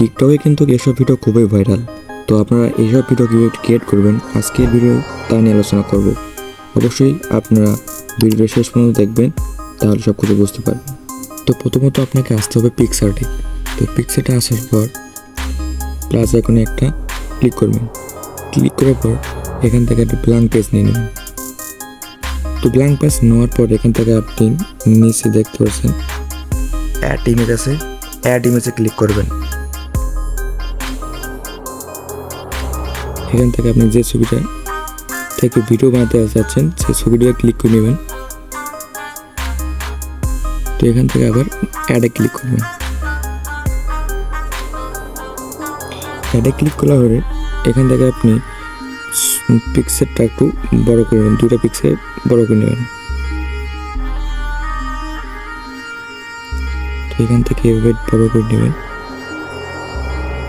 টিকটকে কিন্তু এসব ভিডিও খুবই ভাইরাল তো আপনারা এইসব ভিডিও কীভাবে ক্রিয়েট করবেন। আজকের ভিডিও তা নিয়ে আলোচনা করব। অবশ্যই আপনারা ভিডিওটা শেষ পর্যন্ত দেখবেন, তাহলে সব কিছু বুঝতে পারবেন। তো প্রথমত আপনাকে আসতে হবে পিকচারটি তো। পিকচারটা আসার পর প্লাস এখানে একটা ক্লিক করবেন। ক্লিক করার পর এখান থেকে একটা ব্ল্যাঙ্ক পেজ নিয়ে নেবেন। তো ব্ল্যাঙ্ক পেজ নেওয়ার পর এখান থেকে আপনি নিচে দেখতে পাচ্ছেন অ্যাড ইমেজ আছে। অ্যাড ইমেজে ক্লিক করবেন। এখান থেকে আপনি যে ছবিটা থেকে ভিডিও বানাতে চাচ্ছেন সেই ছবিটা ক্লিক করে নেবেন। তো এখান থেকে আবার অ্যাডে ক্লিক করবেন। অ্যাডে ক্লিক করার পরে এখান থেকে আপনি পিক্সেলটা একটু বড় করে নেবেন দুটা পিক্সেল বড় করে নেবেন। তো এখান থেকে এভাবে বড় করে নেবেন।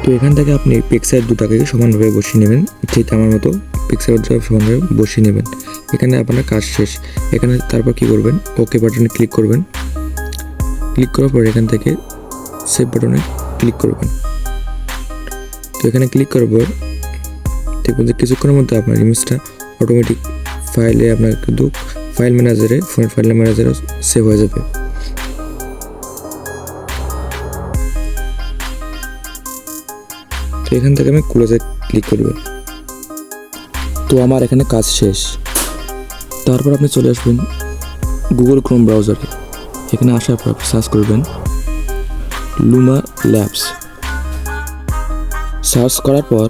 তো এখান থেকে আপনি পিক্সেল দুটাকে সমানভাবে বসিয়ে নেবেন। ঠিক আমার মতো পিক্সেল দুটো সমানভাবে বসিয়ে নেবেন। এখানে আপনার কাজ শেষ। এখানে তারপর কি করবেন? ওকে বাটনে ক্লিক করবেন। ক্লিক করার পর এখান থেকে সেভ বাটনে ক্লিক করবেন। তো এখানে ক্লিক করার পর দেখবেন যে কিছুক্ষণের মধ্যে আপনার ইমেজটা অটোমেটিক ফাইলে আপনার কিন্তু ফাইল ম্যানেজারে ফোনের ফাইল ম্যানেজারে সেভ হয়ে যাবে। তো এখান থেকে আমি ক্লোজে ক্লিক করব তো আমার এখানে কাজ শেষ। তারপর আপনি চলে আসবেন গুগল ক্রোম ব্রাউজারে এখানে আসার পর আপনি সার্চ করবেন লুমা ল্যাবস সার্চ করার পর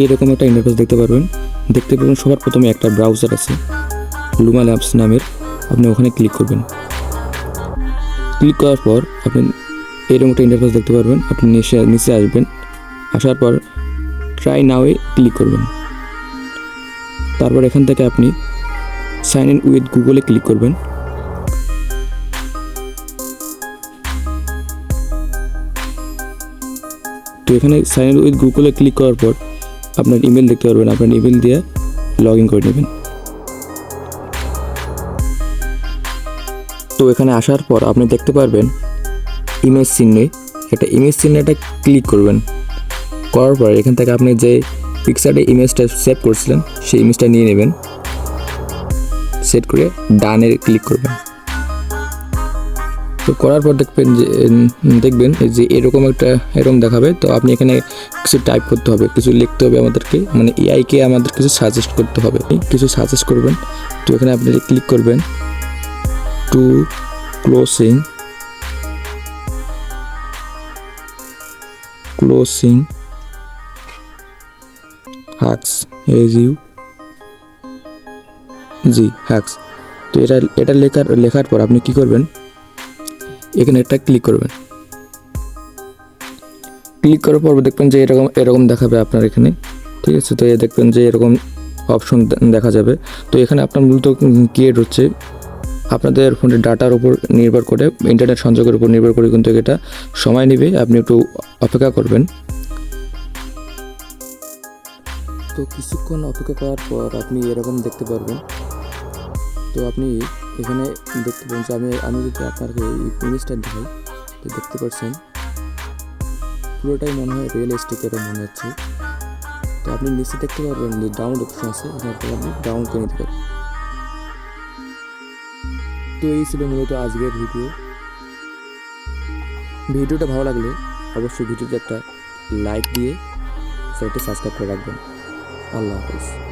এইরকম একটা ইন্টারফেস দেখতে পারবেন। দেখতে পাবেন সবার প্রথমে একটা ব্রাউজার আছে লুমা ল্যাবস নামের। আপনি ওখানে ক্লিক করবেন। ক্লিক করার পর আপনি এরকম একটা ইন্টারফেস দেখতে পারবেন। আপনি নিচে নিচে আসবেন। আসার পর ট্রাই নাওয়ে ক্লিক করবেন। তারপর এখান থেকে আপনি সাইন ইন উইথ গুগলে ক্লিক করবেন। তো এখানে সাইন ইন উইথ গুগলে ক্লিক করার পর আপনার ইমেল দেখতে পারবেন। আপনার ইমেল দিয়ে লগ ইন করে নেবেন। তো এখানে আসার পর আপনি দেখতে পারবেন ইমেজ চিহ্নে। একটা ইমেজ চিহ্নে একটা ক্লিক করবেন। করার পর এখান থেকে আপনি যে পিকচারে ইমেজটা সেভ করছিলেন, সেই ইমেজটা নিয়ে নেবেন। সেট করে ডানে ক্লিক করবেন। তো করার পর দেখবেন যে দেখবেন যে এরকম একটা, এরকম দেখাবে। তো আপনি এখানে কিছু টাইপ করতে হবে, কিছু লিখতে হবে আমাদেরকে। মানে এআইকে আমাদের কিছু সাজেস্ট করতে হবে। কিছু সাজেস্ট করবেন। তো এখানে আপনি ক্লিক করবেন to closing closing hacks as you G, hacks. তো এটা এটা লেখার লেখার পর আপনি কি করবেন? এখানে একটা ক্লিক করবেন। ক্লিক করার পর দেখবেন যে এরকম এরকম দেখাবে আপনার এখানে। ঠিক আছে? তো এ দেখবেন যে এরকম অপশন দেখা যাবে। তো এখানে আপনার মূলত ক্রিয়েট হচ্ছে। আপনাদের ফোনের ডাটার উপর নির্ভর করে ইন্টারনেট সংযোগের উপর নির্ভর করে কিন্তু এটা সময় নেবে। আপনি একটু অপেক্ষা করবেন। তো কিছুক্ষণ অপেক্ষা করার পর আপনি এরকম দেখতে পারবেন। তো আপনি এখানে দেখতে পাবেন যে আমি আমি যদি আপনাকে এই ইমেজটা দেখাই, তো দেখতে পাচ্ছেন পুরোটাই মনে হয় রিয়েল এস্টেটেরও মনে হচ্ছে। তো আপনি নিচে দেখতে পারবেন যে ডাউনলোড অপশন আছে, এখান থেকে আপনি ডাউনলোড করে নিতে পারবেন তো এই ছিল মূলত আজকের ভিডিও ভিডিওটা ভালো লাগলে অবশ্যই ভিডিওতে একটা লাইক দিয়ে চ্যানেলটি সাবস্ক্রাইব করে রাখবেন। আল্লাহ হাফিজ